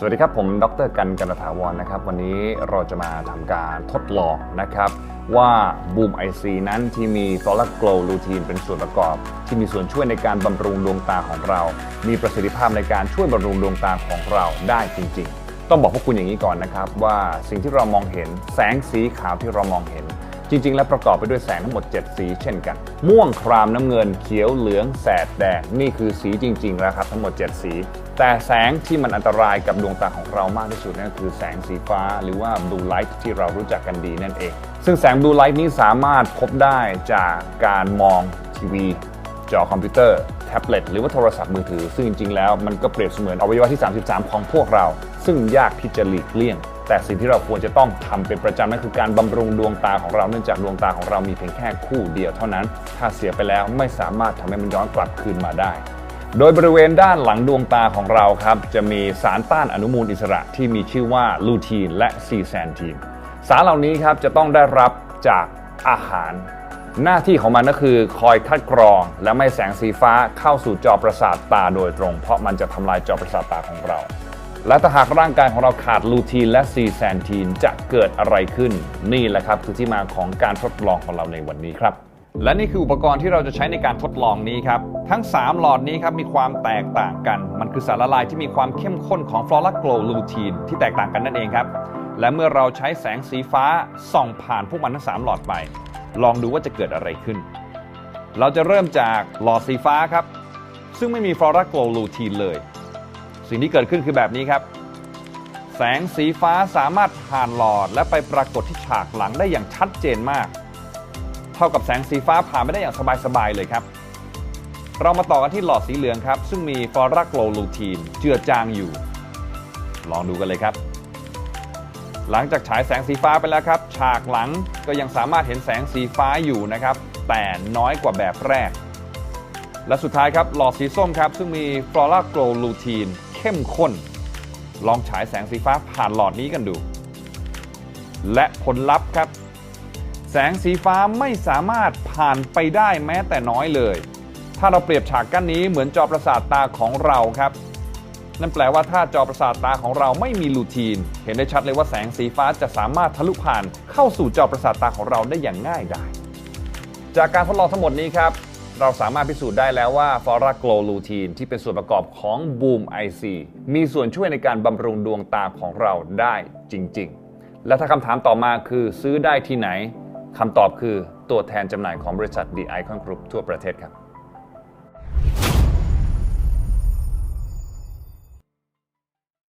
สวัสดีครับ ผมดรกันกันตถาวรนะครับ วันนี้เราจะมาทำการทดลองนะครับ ว่า Boom IC นั้นที่มี Solar Glow Routine เป็นส่วนประกอบ ที่มีส่วนช่วยในการบำรุงดวงตาของเรา มีประสิทธิภาพในการช่วยบำรุงดวงตาของเราได้จริง ๆ ต้องบอกพวกคุณอย่างนี้ก่อนนะครับ ว่าสิ่งที่เรามองเห็นแสงสีขาวที่เรามองเห็น จริง ๆ แล้วประกอบไปด้วยแสงทั้งหมด 7 สีเช่นกัน ม่วงครามน้ำเงินเขียวเหลืองแสดแดงนี่คือสีจริง ๆ แล้วครับ ทั้งหมด 7 สี แต่แสงที่มันอันตรายกับดวงตาของเรามากที่สุดนั่นก็คือแสงสีฟ้าหรือว่า blue light ที่เรารู้จักกันดีนั่นเอง ซึ่งแสง blue light นี้สามารถพบได้จากการมองทีวีจอคอมพิวเตอร์แท็บเล็ตหรือว่าโทรศัพท์มือถือ ซึ่งจริง ๆ แล้วมันก็เปรียบเสมือนอวัยวะที่ 33 ของพวกเรา ซึ่งยากที่จะหลีกเลี่ยง แต่สิ่งที่เราควรจะต้องทำเป็นประจำนั่นคือการบำรุงดวงตาของเราเนื่องจากดวงตาของเรามีเพียงแค่คู่เดียวเท่านั้น ถ้าเสียไปแล้วไม่สามารถทำให้มันย้อนกลับคืนมาได้ โดยบริเวณด้านหลังดวงตาของเราครับจะมีสารต้านอนุมูลอิสระที่มีชื่อว่าลูทีนและซีแซนทีนสารเหล่านี้ครับจะต้องได้รับจากอาหารหน้าที่ของมันก็คือคอยคัดกรอง และไม่แสงสีฟ้าเข้าสู่จอประสาทตาโดยตรง เพราะมันจะทำลายจอประสาทตาของเรา และถ้าหากร่างกายของเราขาดลูทีนและซีแซนทีนจะเกิดอะไรขึ้น นี่แหละครับคือที่มาของการทดลองของเราในวันนี้ครับ และนี่คืออุปกรณ์ที่เราจะใช้ในการทดลองนี้ครับ ทั้ง 3 หลอดนี้ครับมีความแตกต่างกัน มันคือสารละลายที่มีความเข้มข้นของ Flora Glow Lutein ที่แตกต่างกันนั่นเองครับ และเมื่อเราใช้แสงสีฟ้าส่องผ่านพวกมันทั้ง 3 หลอดไป ลองดูว่าจะเกิดอะไรขึ้น เราจะเริ่มจากหลอดสีฟ้าครับ ซึ่งไม่มี Flora Glow Lutein เลย สิ่งที่เกิดขึ้นคือแบบนี้ครับ แสงสีฟ้าสามารถผ่านหลอด และไปปรากฏที่ฉากหลังได้อย่างชัดเจนมาก เท่ากับแสงสีฟ้าผ่านไม่ได้อย่างสบายๆเลยครับ เรามาต่อกันที่หลอดสีเหลืองครับ ซึ่งมีฟอรักโลลูทีนเจือจางอยู่ ลองดูกันเลยครับ หลังจากฉายแสงสีฟ้าไปแล้วครับ ฉากหลังก็ยังสามารถเห็นแสงสีฟ้าอยู่นะครับ แต่น้อยกว่าแบบแรกและสุดท้ายครับ หลอดสีส้มครับ ซึ่งมีฟลอราโกลลูทีน เข้มข้น ลองฉายแสงสีฟ้าผ่านหลอดนี้กันดู และผลลัพธ์ครับ แสงสีฟ้าไม่สามารถผ่านไปได้แม้แต่น้อยเลย ถ้าเราเปรียบฉากกั้นนี้เหมือนจอประสาทตาของเราครับ นั่นแปลว่าถ้าจอประสาทตาของเราไม่มีลูทีน เห็นได้ชัดเลยว่าแสงสีฟ้าจะสามารถทะลุผ่านเข้าสู่จอประสาทตาของเราได้อย่างง่ายดายจากการทดลองทั้งหมดนี้ครับ เราสามารถพิสูจน์ได้แล้วว่าฟอราโกลลูทีนที่เป็นส่วนประกอบของบูมไอซีมีส่วนช่วยในการบำรุงดวงตาของเราได้จริง ๆ และถ้าคำถามต่อมาคือซื้อได้ที่ไหนคำตอบคือตัวแทนจำหน่ายของบริษัท The Icon Group ทั่วประเทศครับ